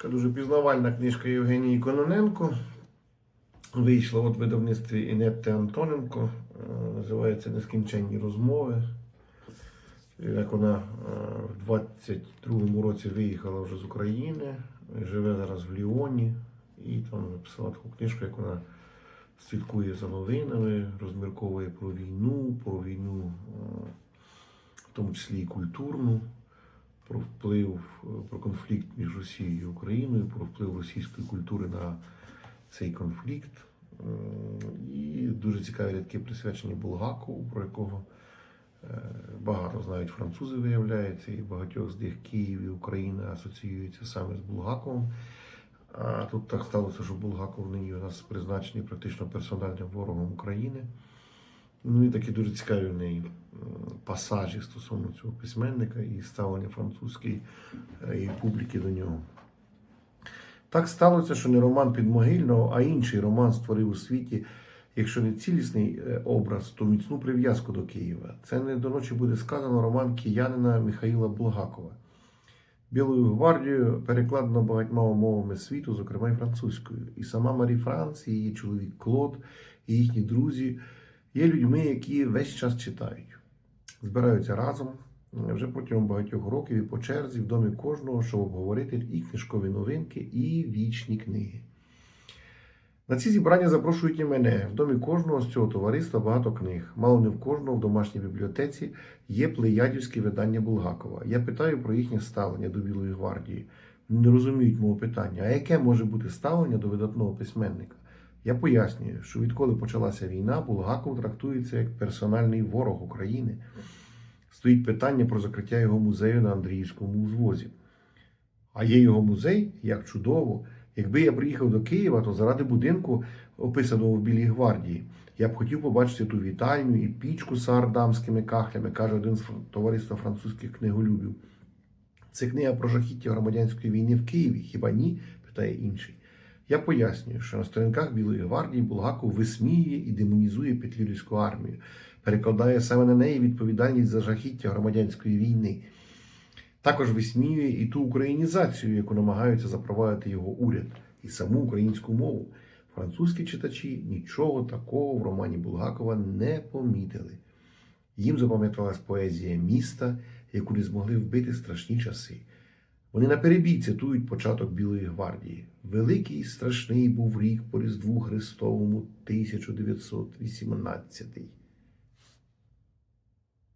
Така дуже пізнавальна книжка Євгенії Кононенко. Вийшла от в видавництві Інетти Антоненко. Е, Називається Нескінченні розмови. Як вона е, в 22-му році виїхала вже з України, живе зараз в Ліоні і там написала таку книжку, як вона слідкує за новинами, розмірковує про війну, про війну, е, в тому числі і культурну, про вплив, про конфлікт між Росією і Україною, про вплив російської культури на цей конфлікт. Е, І дуже цікаві рядки присвячені Булгакову, про якого е, багато знають французи, виявляється, і багатьох з них Київ і Україна асоціюються саме з Булгаковим. А тут так сталося, що Булгаков нині у нас призначений практично персональним ворогом України. Ну і такі дуже цікаві в неї е, пасажі стосовно цього письменника і ставлення французької е, і публіки до нього. Так сталося, що не роман Підмогильного, а інший роман створив у світі, якщо не цілісний е, образ, то міцну прив'язку до Києва. Це не до ночі буде сказано роман киянина Михаїла Булгакова. Білою гвардією перекладено багатьма мовами світу, зокрема й французькою. І сама Марі Франц, її чоловік Клод, і їхні друзі є людьми, які весь час читають, збираються разом е, вже протягом багатьох років і по черзі в домі кожного, щоб обговорити і книжкові новинки, і вічні книги. На ці зібрання запрошують і мене. В домі кожного з цього товариства багато книг. Мало не в кожного в домашній бібліотеці є плеядівське видання Булгакова. Я питаю про їхнє ставлення до Білої гвардії. Не розуміють мого питання. А яке може бути ставлення до видатного письменника? Я пояснюю, що відколи почалася війна, Булгаков трактується як персональний ворог України. Стоїть питання про закриття його музею на Андріївському узвозі. А є його музей, як чудово. Якби я приїхав до Києва, то заради будинку, описаного в Білій гвардії, я б хотів побачити ту вітальню і пічку з ардамськими кахлями, каже один з товариства французьких книголюбів. Це книга про жахіття громадянської війни в Києві, хіба ні? питає інший. Я пояснюю, що на сторінках Білої гвардії Булгаков висміює і демонізує Петлюрівську армію, перекладає саме на неї відповідальність за жахіття громадянської війни. Також висміює і ту українізацію, яку намагаються запровадити його уряд, і саму українську мову. Французькі читачі нічого такого в романі Булгакова не помітили. Їм запам'яталась поезія міста, яку не змогли вбити страшні часи. Вони наперебій цитують початок Білої гвардії. Великий страшний був рік по Різдву Христовому 1918.